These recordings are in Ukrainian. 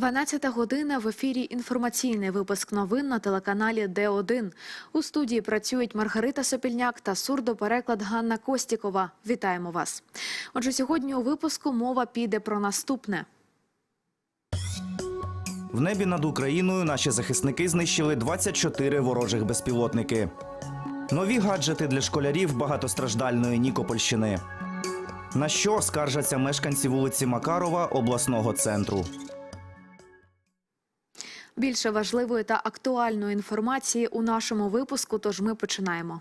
12 година в ефірі інформаційний випуск новин на телеканалі Д1. У студії працюють Маргарита Сопільняк та сурдопереклад Ганна Костікова. Вітаємо вас. Отже, сьогодні у випуску мова піде про наступне. В небі над Україною наші захисники знищили 24 ворожих безпілотники. Нові гаджети для школярів багатостраждальної Нікопольщини. На що скаржаться мешканці вулиці Макарова обласного центру. Більше важливої та актуальної інформації у нашому випуску. Тож ми починаємо.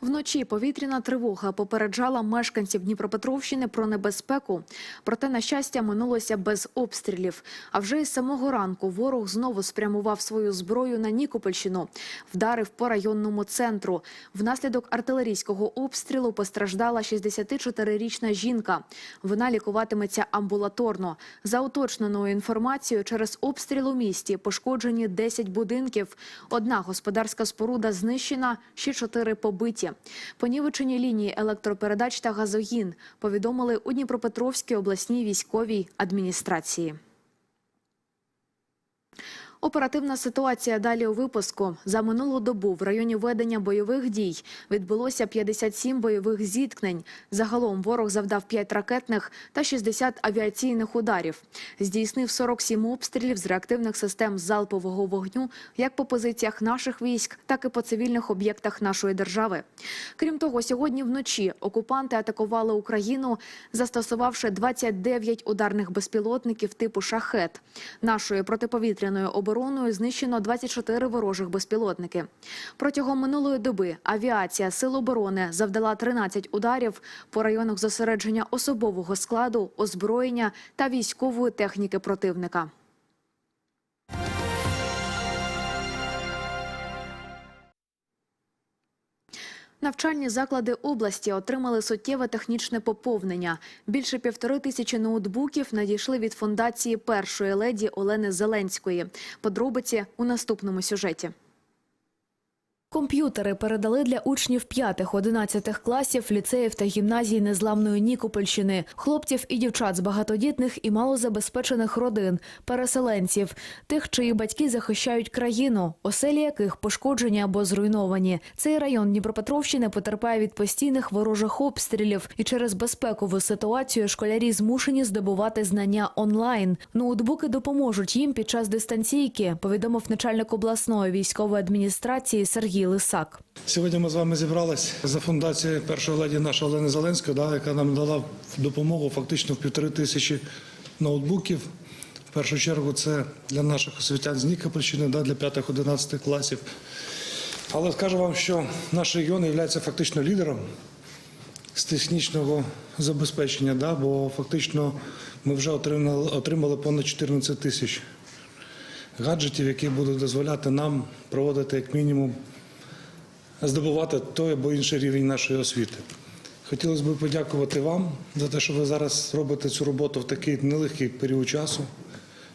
Вночі повітряна тривога попереджала мешканців Дніпропетровщини про небезпеку. Проте, на щастя, минулося без обстрілів. А вже із самого ранку ворог знову спрямував свою зброю на Нікопольщину, вдарив по районному центру. Внаслідок артилерійського обстрілу постраждала 64-річна жінка. Вона лікуватиметься амбулаторно. За уточненою інформацією, через обстріл у місті пошкоджені 10 будинків. Одна господарська споруда знищена, ще чотири побиті. Понівечені лінії електропередач та газогін повідомили у Дніпропетровській обласній військовій адміністрації. Оперативна ситуація далі у випуску. За минулу добу в районі ведення бойових дій відбулося 57 бойових зіткнень. Загалом ворог завдав 5 ракетних та 60 авіаційних ударів. Здійснив 47 обстрілів з реактивних систем залпового вогню як по позиціях наших військ, так і по цивільних об'єктах нашої держави. Крім того, сьогодні вночі окупанти атакували Україну, застосувавши 29 ударних безпілотників типу шахет. Нашою протиповітряною обороною знищено 24 ворожих безпілотники. Протягом минулої доби авіація Сил оборони завдала 13 ударів по районах зосередження особового складу, озброєння та військової техніки противника. Навчальні заклади області отримали суттєве технічне поповнення. Більше півтори тисячі ноутбуків надійшли від фундації першої леді Олени Зеленської. Подробиці у наступному сюжеті. Комп'ютери передали для учнів 5-11 класів ліцеїв та гімназій незламної Нікопольщини, хлопців і дівчат з багатодітних і малозабезпечених родин, переселенців, тих, чиї батьки захищають країну, оселі яких пошкоджені або зруйновані. Цей район Дніпропетровщини потерпає від постійних ворожих обстрілів, і через безпекову ситуацію школярі змушені здобувати знання онлайн. Ноутбуки допоможуть їм під час дистанційки, повідомив начальник обласної військової адміністрації Сергій Лисак. Сьогодні ми з вами зібрались за фундацією першої леді нашої Олени Зеленської, да, яка нам дала допомогу фактично в півтори тисячі ноутбуків. В першу чергу це для наших освітян з Нікопольщини, да, для 5-11 класів. Але скажу вам, що наш регіон є фактично лідером з технічного забезпечення, да, бо фактично ми вже отримали, отримали понад 14 тисяч гаджетів, які будуть дозволяти нам проводити як мінімум здобувати той або інший рівень нашої освіти. Хотілося б подякувати вам за те, що ви зараз робите цю роботу в такий нелегкий період часу,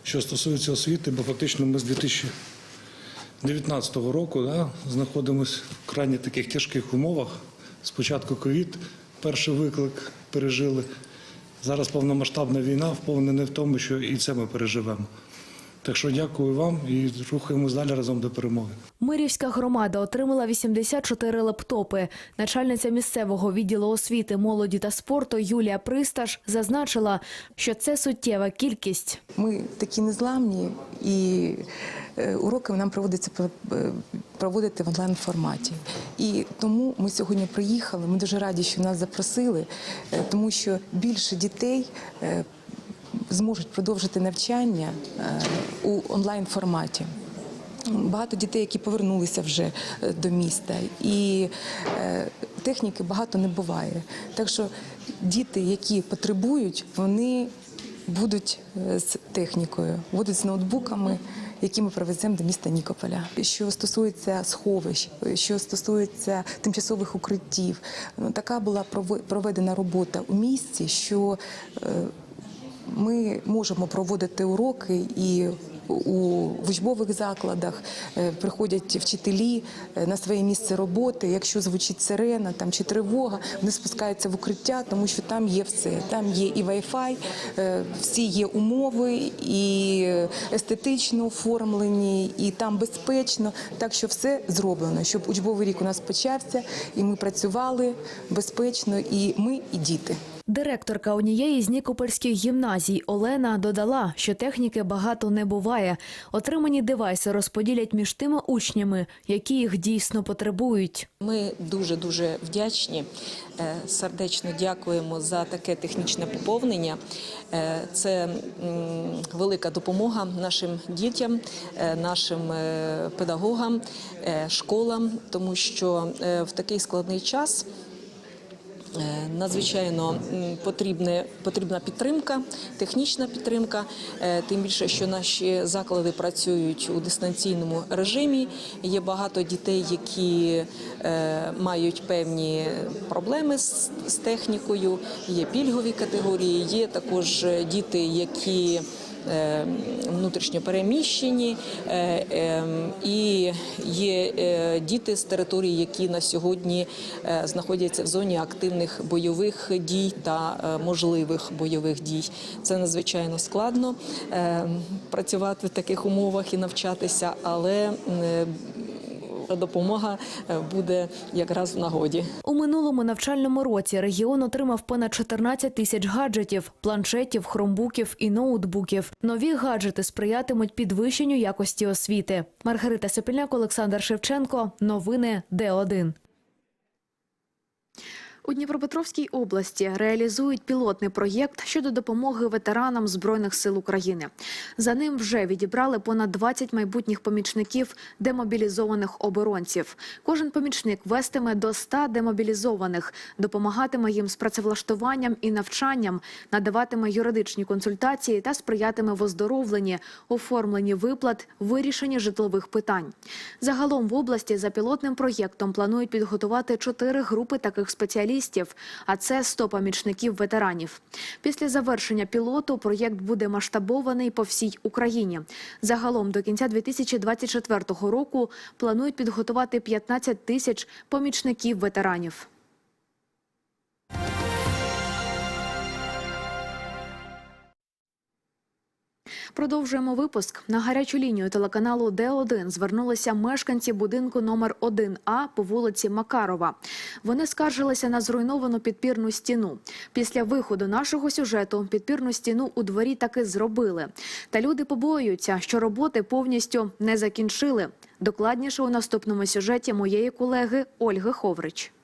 що стосується освіти, бо фактично ми з 2019 року да, знаходимося в крайні таких тяжких умовах. Спочатку ковід, перший виклик пережили. Зараз повномасштабна війна вповнена в тому, що і це ми переживемо. Так що дякую вам і рухаємось далі разом до перемоги. Мирівська громада отримала 84 лептопи. Начальниця місцевого відділу освіти, молоді та спорту Юлія Присташ зазначила, що це суттєва кількість. Ми такі незламні, і е, уроки нам проводиться е, проводити в онлайн форматі. І тому ми сьогодні приїхали. Ми дуже раді, що нас запросили, е, тому що більше дітей. Зможуть продовжити навчання е, у онлайн форматі. Багато дітей, які повернулися вже е, до міста, і е, техніки багато не буває. Так що діти, які потребують, вони будуть з технікою, будуть з ноутбуками, які ми привеземо до міста Нікополя. Що стосується сховищ, що стосується тимчасових укриттів, ну така була проведена робота у місті, що ми можемо проводити уроки і у учбових закладах е, приходять вчителі е, на своє місце роботи. Якщо звучить сирена там чи тривога, вони спускаються в укриття, тому що там є все. Там є і Wi-Fi, е, всі є умови, і естетично оформлені, і там безпечно. Так що все зроблено, щоб учбовий рік у нас почався, і ми працювали безпечно, і ми, і діти. Директорка однієї з Нікопольських гімназій Олена додала, що техніки багато не буває. Отримані девайси розподілять між тими учнями, які їх дійсно потребують. Ми дуже дуже вдячні. е, Сердечно дякуємо за таке технічне поповнення. Е, Це велика допомога нашим дітям, е, нашим педагогам, школам, тому що в такий складний час. Е, Надзвичайно потрібне, потрібна підтримка, технічна підтримка, е, тим більше, що наші заклади працюють у дистанційному режимі. Є багато дітей, які е, мають певні проблеми з, технікою, є пільгові категорії, є також діти, які внутрішньо переміщені, е, ем, і є е, діти з території, які на сьогодні е, знаходяться в зоні активних бойових дій та е, можливих бойових дій. Це надзвичайно складно е, працювати в таких умовах і навчатися, але е, допомога е, буде якраз в нагоді. У минулому навчальному році регіон отримав понад 14 тисяч гаджетів, планшетів, хромбуків і ноутбуків. Нові гаджети сприятимуть підвищенню якості освіти. Маргарита Сопільняк, Олександр Шевченко. Новини Д1. У Дніпропетровській області реалізують пілотний проєкт щодо допомоги ветеранам Збройних сил України. За ним вже відібрали понад 20 майбутніх помічників демобілізованих оборонців. Кожен помічник вестиме до 100 демобілізованих, допомагатиме їм з працевлаштуванням і навчанням, надаватиме юридичні консультації та сприятиме в оздоровленні, оформленні виплат, вирішенні житлових питань. Загалом в області за пілотним проєктом планують підготувати чотири групи таких спеціалістів, а це 100 помічників ветеранів. Після завершення пілоту проєкт буде масштабований по всій Україні. Загалом до кінця 2024 року планують підготувати 15 тисяч помічників ветеранів. Продовжуємо випуск. На гарячу лінію телеканалу Д1 звернулися мешканці будинку номер 1А по вулиці Макарова. Вони скаржилися на зруйновану підпірну стіну. Після виходу нашого сюжету підпірну стіну у дворі таки зробили. Та люди побоюються, що роботи повністю не закінчили. Докладніше у наступному сюжеті моєї колеги Ольги Ховрич.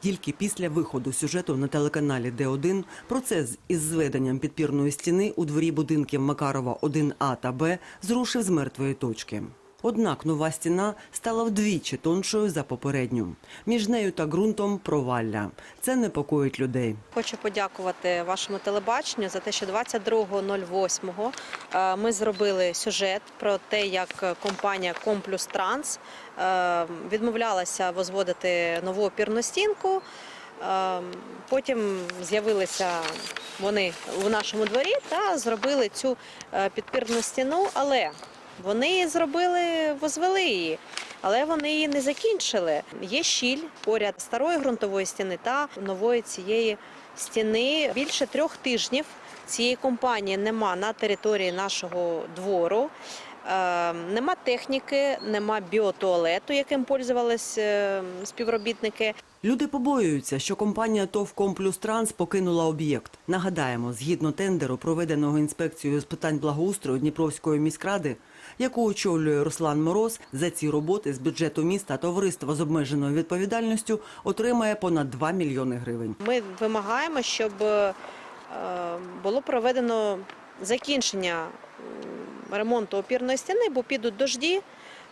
Тільки після виходу сюжету на телеканалі Д1 процес із зведенням підпірної стіни у дворі будинків Макарова 1А та Б зрушив з мертвої точки. Однак нова стіна стала вдвічі тоншою за попередню. Між нею та ґрунтом провалля. Це непокоїть людей. Хочу подякувати вашому телебаченню за те, що 22.08 е, ми зробили сюжет про те, як компанія Комплюс Транс відмовлялася возводити нову опірну стінку. Е, Потім з'явилися вони у нашому дворі та зробили цю е, підпірну стіну, але вони зробили, возвели її, але вони її не закінчили. Є щіль поряд старої ґрунтової стіни та нової цієї стіни. Більше трьох тижнів цієї компанії нема на території нашого двору. Е, Нема техніки, нема біотуалету, яким пользувались е, співробітники. Люди побоюються, що компанія ТОВ «Комплюс Транс» покинула об'єкт. Нагадаємо, згідно тендеру, проведеного інспекцією з питань благоустрою Дніпровської міськради, яку очолює Руслан Мороз, за ці роботи з бюджету міста товариство з обмеженою відповідальністю отримає понад 2 мільйони гривень. Ми вимагаємо, щоб е, було проведено закінчення ремонту опірної стіни, бо підуть дожді,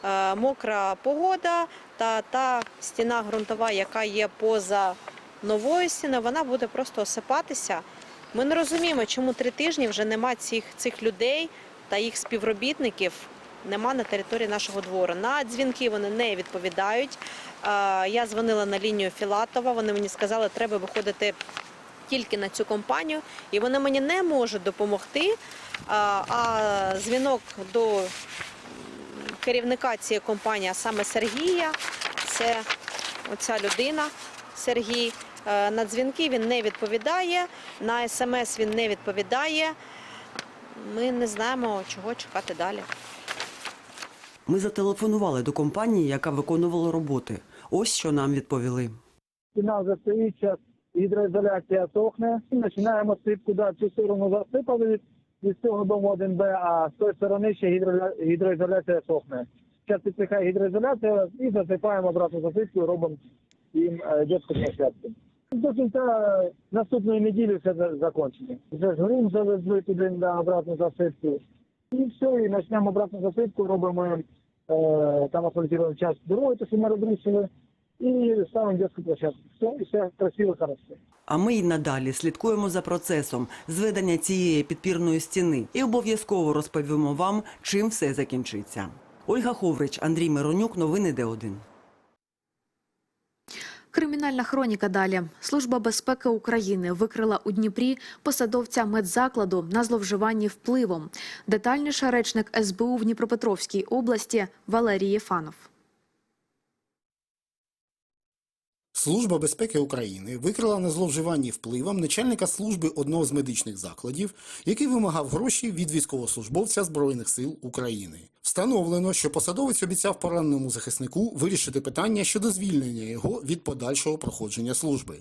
е, мокра погода та та стіна ґрунтова, яка є поза новою стіною, вона буде просто осипатися. Ми не розуміємо, чому три тижні вже нема цих, цих людей та їх співробітників. Нема на території нашого двору. На дзвінки вони не відповідають. Е, Я дзвонила на лінію Філатова. Вони мені сказали, що треба виходити тільки на цю компанію, і вони мені не можуть допомогти. А, а дзвінок до керівника цієї компанії, а саме Сергія, це оця людина Сергій. Е, На дзвінки він не відповідає, на смс він не відповідає. Ми не знаємо, чого чекати далі. Ми зателефонували до компанії, яка виконувала роботи. Ось що нам відповіли. стоїть, зараз гідроізоляція сохне. Починаємо сипку, да, цю сторону засипали від, від цього дому 1Б, а з тої сторони ще гідро, гідроізоляція сохне. Зараз підсихає гідроізоляція і засипаємо обратно засипку і робимо їм е, дитячу площадку. До кінця наступної неділі все за- закінчено. Вже ж грунт завезли туди на обратну засипку. І все, і почнемо обратну засипку, робимо е, там асфальтуємо часть дороги, то що ми розрішили, і ставимо дитячу площадку. Все, і все красиво, хорошо. А ми й надалі слідкуємо за процесом зведення цієї підпірної стіни і обов'язково розповімо вам, чим все закінчиться. Ольга Ховрич, Андрій Миронюк, новини Д1. Кримінальна хроніка далі. Служба безпеки України викрила у Дніпрі посадовця медзакладу на зловживанні впливом. Детальніше речник СБУ в Дніпропетровській області Валерій Єфанов. Служба безпеки України викрила на зловживанні впливом начальника служби одного з медичних закладів, який вимагав гроші від військовослужбовця Збройних сил України. Встановлено, що посадовець обіцяв пораненому захиснику вирішити питання щодо звільнення його від подальшого проходження служби.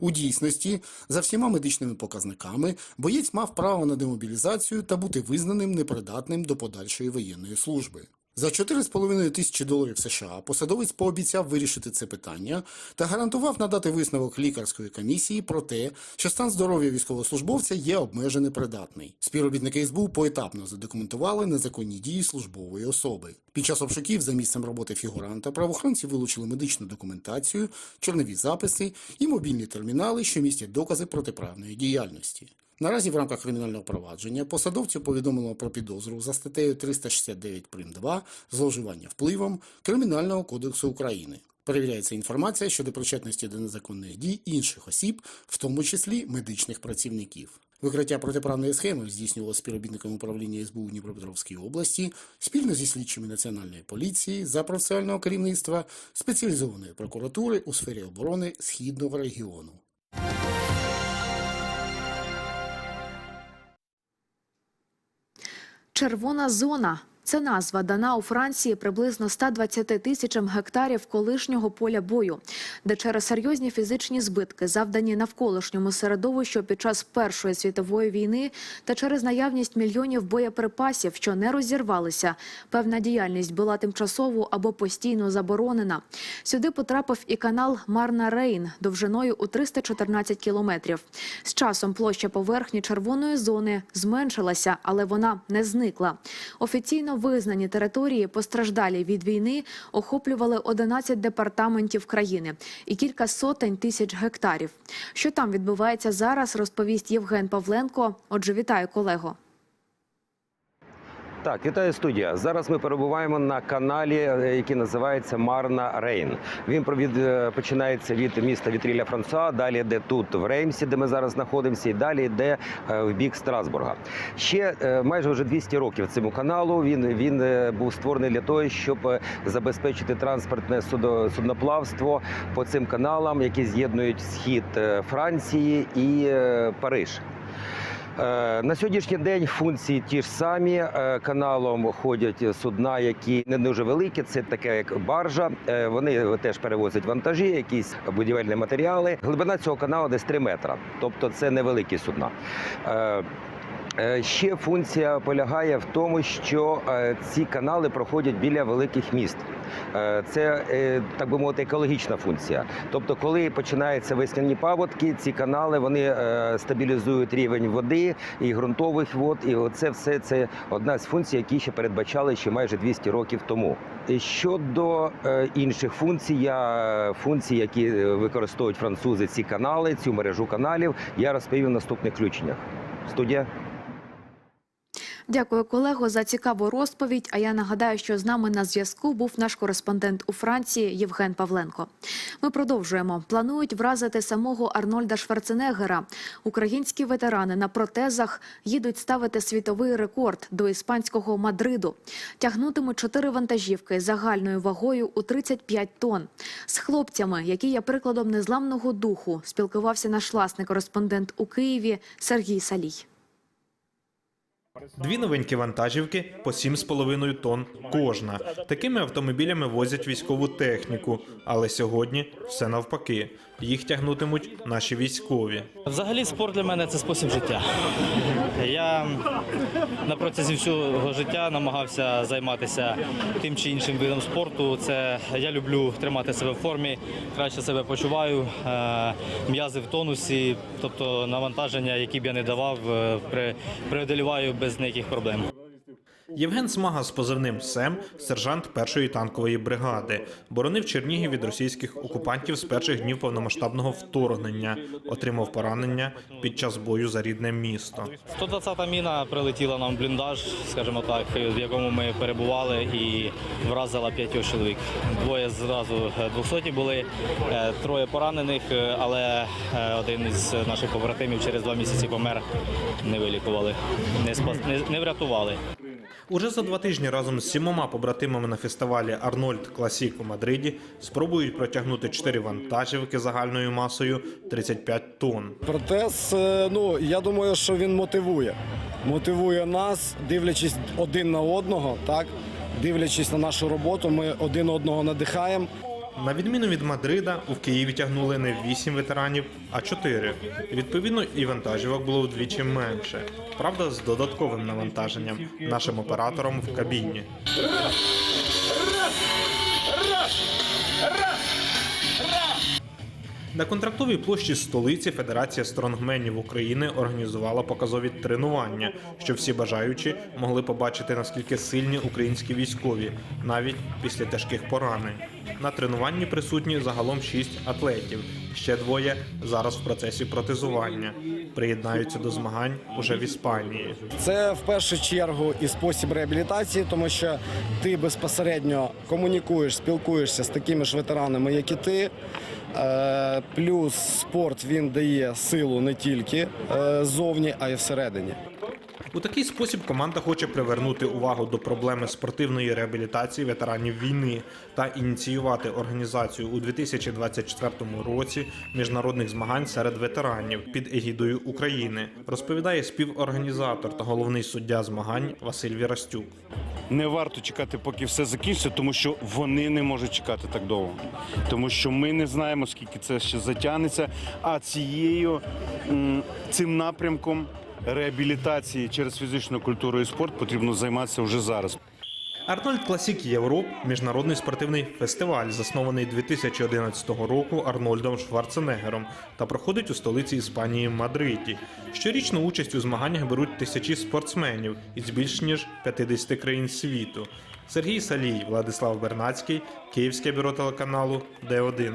У дійсності, за всіма медичними показниками, боєць мав право на демобілізацію та бути визнаним непридатним до подальшої воєнної служби. За 4,5 тисячі доларів США посадовець пообіцяв вирішити це питання та гарантував надати висновок лікарської комісії про те, що стан здоров'я військовослужбовця є обмежено придатний. Співробітники СБУ поетапно задокументували незаконні дії службової особи. Під час обшуків за місцем роботи фігуранта правоохоронці вилучили медичну документацію, чорнові записи і мобільні термінали, що містять докази протиправної діяльності. Наразі в рамках кримінального провадження посадовцю повідомлено про підозру за статтею 369 прим. 2 зловживання впливом Кримінального кодексу України. Перевіряється інформація щодо причетності до незаконних дій інших осіб, в тому числі медичних працівників. Викриття протиправної схеми здійснювало співробітниками управління СБУ в Дніпропетровській області спільно зі слідчими Національної поліції за процесуального керівництва спеціалізованої прокуратури у сфері оборони Східного регіону. Червона зона. Це назва дана у Франції приблизно 120 тисячам гектарів колишнього поля бою, де через серйозні фізичні збитки, завдані навколишньому середовищу під час Першої світової війни, та через наявність мільйонів боєприпасів, що не розірвалися, певна діяльність була тимчасово або постійно заборонена. Сюди потрапив і канал Марна Рейн довжиною у 314 кілометрів. З часом площа поверхні червоної зони зменшилася, але вона не зникла. Офіційно визнані території, постраждалі від війни, охоплювали 11 департаментів країни і кілька сотень тисяч гектарів. Що там відбувається зараз, розповість Євген Павленко. Отже, вітаю колего. Так, вітаю студія. Зараз ми перебуваємо на каналі, е, який називається Марна Рейн. Він провід е, починається від міста Вітріля Франсуа, далі йде тут в Реймсі, де ми зараз знаходимося, і далі йде е, в бік Страсбурга. Ще майже вже 200 років цьому каналу. Він він був створений для того, щоб забезпечити транспортне судноплавство по цим каналам, які з'єднують схід Франції і Париж. Е, На сьогоднішній день функції ті ж самі. Е, Каналом ходять судна, які не дуже великі. Це таке як баржа. Е, Вони теж перевозять вантажі, якісь будівельні матеріали. Глибина цього каналу десь 3 метра, тобто це невеликі судна. Ще функція полягає в тому, що ці канали проходять біля великих міст. Е, Це, е, так би мовити, екологічна функція. Тобто, коли починаються весняні паводки, ці канали вони е, стабілізують рівень води і ґрунтових вод. І це все це одна з функцій, які ще передбачали ще майже 200 років тому. Щодо інших функцій, я функцій, які використовують французи ці канали, цю мережу каналів, я розповів в наступних включеннях. Студія. Дякую, колего, за цікаву розповідь. А я нагадаю, що з нами на зв'язку був наш кореспондент у Франції Євген Павленко. Ми продовжуємо. Планують вразити самого Арнольда Шварценеггера. Українські ветерани на протезах їдуть ставити світовий рекорд до іспанського Мадриду. Тягнутимуть чотири вантажівки загальною вагою у 35 тонн. З хлопцями, які є прикладом незламного духу, спілкувався наш власний кореспондент у Києві Сергій Салій. Дві новенькі вантажівки по 7,5 тонн кожна. Такими автомобілями возять військову техніку, але сьогодні все навпаки. Їх тягнутимуть наші військові. Взагалі спорт для мене це спосіб життя. Я на протязі всього життя намагався займатися тим чи іншим видом спорту. Це я люблю тримати себе в формі, краще себе почуваю, е, м'язи в тонусі, тобто навантаження, які б я не давав, е, преодоліваю без ніяких проблем. Євген Смага з позивним СЕМ, сержант першої танкової бригади, боронив Чернігів від російських окупантів з перших днів повномасштабного вторгнення, отримав поранення під час бою за рідне місто. 120-та міна прилетіла нам в бліндаж, скажімо так, в якому ми перебували, і вразила п'ятьох чоловік. Двоє зразу 200 були, е, троє поранених, е, але е, один із наших побратимів через два місяці помер. Не вилікували, не спас, не, не врятували. Уже за два тижні разом з сімома побратимами на фестивалі Арнольд Класік у Мадриді спробують протягнути чотири вантажівки загальною масою 35 тонн. Протез, е, ну я думаю, що він мотивує. Мотивує нас, дивлячись один на одного, так дивлячись на нашу роботу, ми один одного надихаємо. На відміну від Мадрида, у Києві тягнули не 8 ветеранів, а 4. Відповідно, і вантажівок було вдвічі менше. Правда, з додатковим навантаженням нашим оператором в кабіні. На контрактовій площі столиці Федерація стронгменів України організувала показові тренування, щоб всі бажаючі могли побачити наскільки сильні українські військові, навіть після тяжких поранень. На тренуванні присутні загалом шість атлетів. Ще двоє зараз в процесі протезування. Приєднаються до змагань уже в Іспанії. Це в першу чергу і спосіб реабілітації, тому що ти безпосередньо комунікуєш, спілкуєшся з такими ж ветеранами, як і ти. Е, Плюс спорт він дає силу не тільки е, ззовні, а й всередині. У такий спосіб команда хоче привернути увагу до проблеми спортивної реабілітації ветеранів війни та ініціювати організацію у 2024 році міжнародних змагань серед ветеранів під егідою України, розповідає співорганізатор та головний суддя змагань Василь Вірастюк. Не варто чекати, поки все закінчиться, тому що вони не можуть чекати так довго. Тому що ми не знаємо, скільки це ще затягнеться. А цією цим напрямком реабілітації через фізичну культуру і спорт потрібно займатися вже зараз. Арнольд Класік Європ міжнародний спортивний фестиваль, заснований 2011 року Арнольдом Шварценеггером та проходить у столиці Іспанії Мадриді. Щорічну участь у змаганнях беруть тисячі спортсменів із більш ніж 50 країн світу. Сергій Салій, Владислав Бернацький, Київське бюро телеканалу Д1.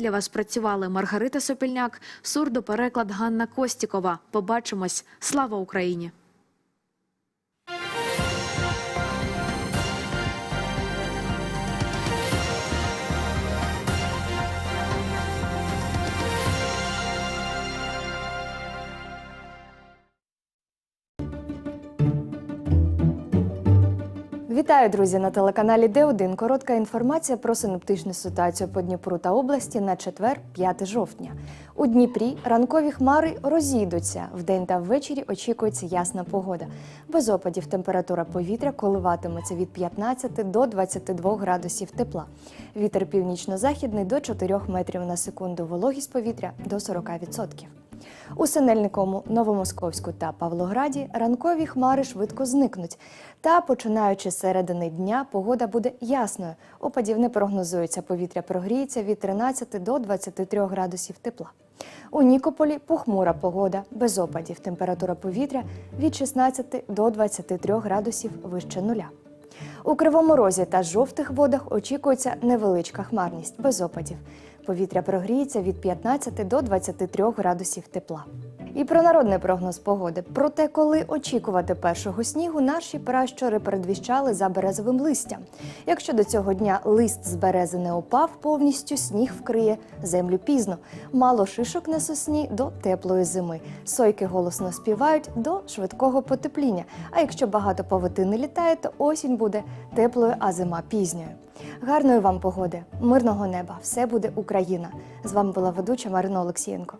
для вас працювали Маргарита Сопільняк, сурдопереклад Ганна Костікова. Побачимось. Слава Україні! Вітаю, друзі, на телеканалі Д1. Коротка інформація про синоптичну ситуацію по Дніпру та області на четвер, 5 жовтня. У Дніпрі ранкові хмари розійдуться. Вдень та ввечері очікується ясна погода. Без опадів температура повітря коливатиметься від 15 до 22 градусів тепла. Вітер північно-західний до 4 метрів на секунду. Вологість повітря до 40%. У Синельникому, Новомосковську та Павлограді ранкові хмари швидко зникнуть. Та починаючи з середини дня, погода буде ясною. Опадів не прогнозується. Повітря прогріється від 13 до 23 градусів тепла. У Нікополі похмура погода, без опадів. Температура повітря від 16 до 23 градусів вище нуля. У Кривому Розі та жовтих водах очікується невеличка хмарність без опадів. Повітря прогріється від 15 до 23 градусів тепла. І про народний прогноз погоди. Про те, коли очікувати першого снігу, наші пращури передвіщали за березовим листям. Якщо до цього дня лист з берези не опав повністю, сніг вкриє землю пізно. Мало шишок на сосні до теплої зими. Сойки голосно співають до швидкого потепління. А якщо багато павутини літає, то осінь буде теплою, а зима пізньою. Гарної вам погоди, мирного неба! Все буде Україна! З вами була ведуча Марина Олексієнко.